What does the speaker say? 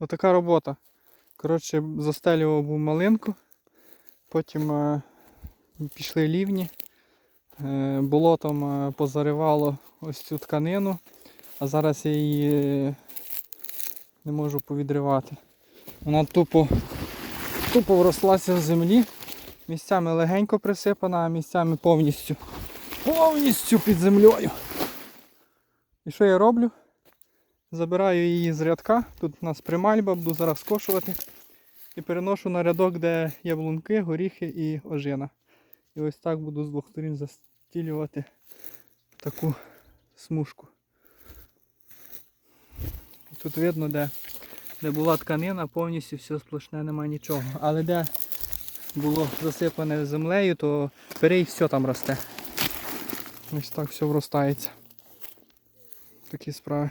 Отака робота. Коротше, застелював був малинку, потім е, пішли лівні, е, болотом е, позаривало ось цю тканину, а зараз я її е, не можу повідривати. Вона тупо, тупо врослася в землі, місцями легенько присипана, а місцями повністю, повністю під землею. І що я роблю? Забираю її з рядка, тут у нас примальба, буду зараз скошувати. І переношу на рядок, де яблунки, горіхи і ожина. І ось так буду з двох сторін застілювати таку смужку. Тут видно, де, де була тканина, повністю все сплошне, нема нічого. Але де було засипане землею, то перей все там росте. Ось так все вростається. Такі справи.